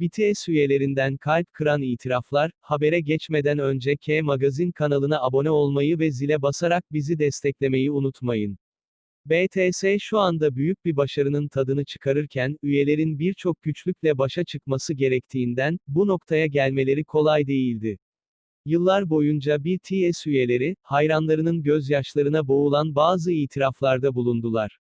BTS üyelerinden kalp kıran itiraflar, habere geçmeden önce K Magazin kanalına abone olmayı ve zile basarak bizi desteklemeyi unutmayın. BTS şu anda büyük bir başarının tadını çıkarırken, üyelerin birçok güçlükle başa çıkması gerektiğinden, bu noktaya gelmeleri kolay değildi. Yıllar boyunca BTS üyeleri, hayranlarının gözyaşlarına boğulan bazı itiraflarda bulundular.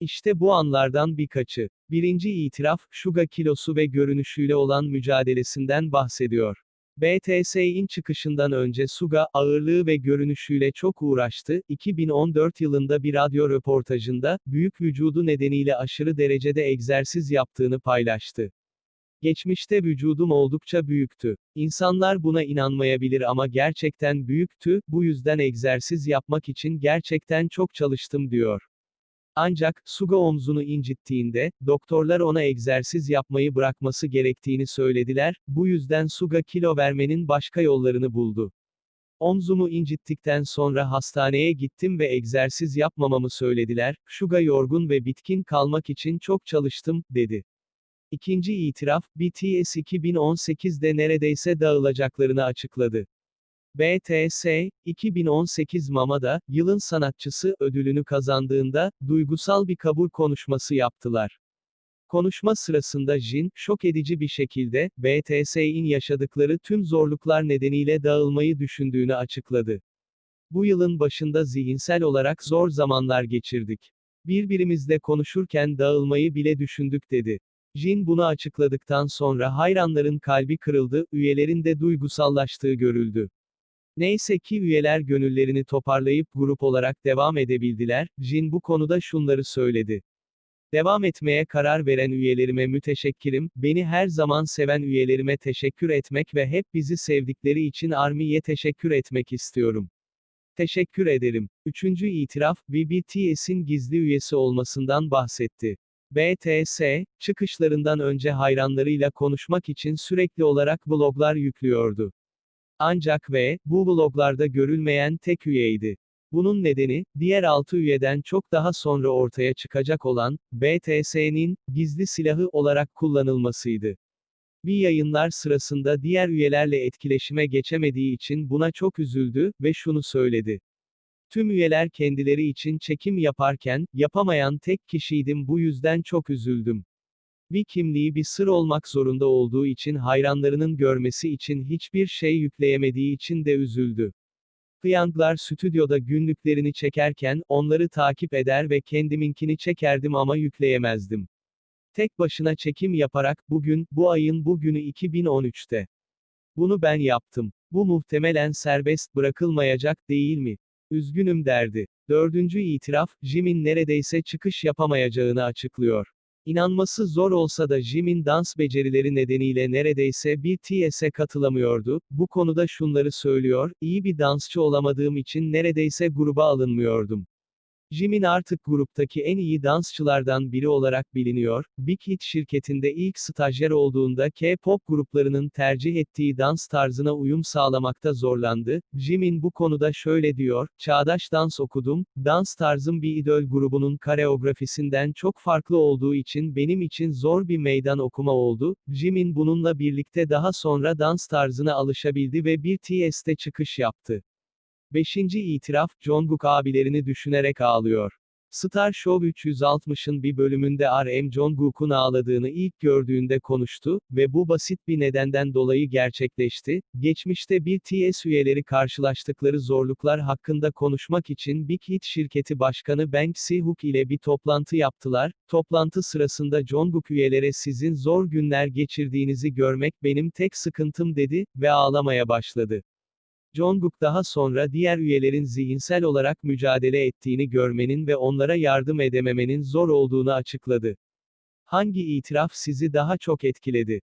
İşte bu anlardan birkaçı. Birinci itiraf, Suga kilosu ve görünüşüyle olan mücadelesinden bahsediyor. BTS'in çıkışından önce Suga, ağırlığı ve görünüşüyle çok uğraştı, 2014 yılında bir radyo röportajında, büyük vücudu nedeniyle aşırı derecede egzersiz yaptığını paylaştı. Geçmişte vücudum oldukça büyüktü. İnsanlar buna inanmayabilir ama gerçekten büyüktü, bu yüzden egzersiz yapmak için gerçekten çok çalıştım diyor. Ancak, Suga omzunu incittiğinde, doktorlar ona egzersiz yapmayı bırakması gerektiğini söylediler, bu yüzden Suga kilo vermenin başka yollarını buldu. Omzumu incittikten sonra hastaneye gittim ve egzersiz yapmamamı söylediler, Suga yorgun ve bitkin kalmak için çok çalıştım, dedi. İkinci itiraf, BTS 2018'de neredeyse dağılacaklarını açıkladı. BTS, 2018 Mama'da, yılın sanatçısı ödülünü kazandığında, duygusal bir kabul konuşması yaptılar. Konuşma sırasında Jin, şok edici bir şekilde, BTS'in yaşadıkları tüm zorluklar nedeniyle dağılmayı düşündüğünü açıkladı. Bu yılın başında zihinsel olarak zor zamanlar geçirdik. Birbirimizle konuşurken dağılmayı bile düşündük dedi. Jin bunu açıkladıktan sonra hayranların kalbi kırıldı, üyelerin de duygusallaştığı görüldü. Neyse ki üyeler gönüllerini toparlayıp grup olarak devam edebildiler, Jin bu konuda şunları söyledi. Devam etmeye karar veren üyelerime müteşekkirim, beni her zaman seven üyelerime teşekkür etmek ve hep bizi sevdikleri için Army'ye teşekkür etmek istiyorum. Teşekkür ederim. Üçüncü itiraf, BBTS'in gizli üyesi olmasından bahsetti. BTS, çıkışlarından önce hayranlarıyla konuşmak için sürekli olarak vloglar yüklüyordu. Ancak ve, bu vloglarda görülmeyen tek üyeydi. Bunun nedeni, diğer 6 üyeden çok daha sonra ortaya çıkacak olan, BTS'nin, gizli silahı olarak kullanılmasıydı. Bir yayınlar sırasında diğer üyelerle etkileşime geçemediği için buna çok üzüldü ve şunu söyledi. Tüm üyeler kendileri için çekim yaparken, yapamayan tek kişiydim bu yüzden çok üzüldüm. Bir kimliği bir sır olmak zorunda olduğu için hayranlarının görmesi için hiçbir şey yükleyemediği için de üzüldü. Kıyanglar stüdyoda günlüklerini çekerken, onları takip eder ve kendiminkini çekerdim ama yükleyemezdim. Tek başına çekim yaparak, bugün, bu ayın bu günü 2013'te. Bunu ben yaptım. Bu muhtemelen serbest bırakılmayacak, değil mi? Üzgünüm derdi. Dördüncü itiraf, Jim'in neredeyse çıkış yapamayacağını açıklıyor. İnanması zor olsa da Jim'in dans becerileri nedeniyle neredeyse BTS'e katılamıyordu, bu konuda şunları söylüyor, iyi bir dansçı olamadığım için neredeyse gruba alınmıyordum. Jimin artık gruptaki en iyi dansçılardan biri olarak biliniyor, Big Hit şirketinde ilk stajyer olduğunda K-pop gruplarının tercih ettiği dans tarzına uyum sağlamakta zorlandı. Jimin bu konuda şöyle diyor, çağdaş dans okudum, dans tarzım bir idol grubunun kareografisinden çok farklı olduğu için benim için zor bir meydan okuma oldu. Jimin bununla birlikte daha sonra dans tarzına alışabildi ve bir TS'te çıkış yaptı. Beşinci itiraf, Jungkook abilerini düşünerek ağlıyor. Star Show 360'ın bir bölümünde RM Jungkook'un ağladığını ilk gördüğünde konuştu ve bu basit bir nedenden dolayı gerçekleşti. Geçmişte bir TS üyeleri karşılaştıkları zorluklar hakkında konuşmak için Big Hit şirketi başkanı Bang Si-hook ile bir toplantı yaptılar. Toplantı sırasında Jungkook üyelere sizin zor günler geçirdiğinizi görmek benim tek sıkıntım dedi ve ağlamaya başladı. Jungkook daha sonra diğer üyelerin zihinsel olarak mücadele ettiğini görmenin ve onlara yardım edememenin zor olduğunu açıkladı. Hangi itiraf sizi daha çok etkiledi?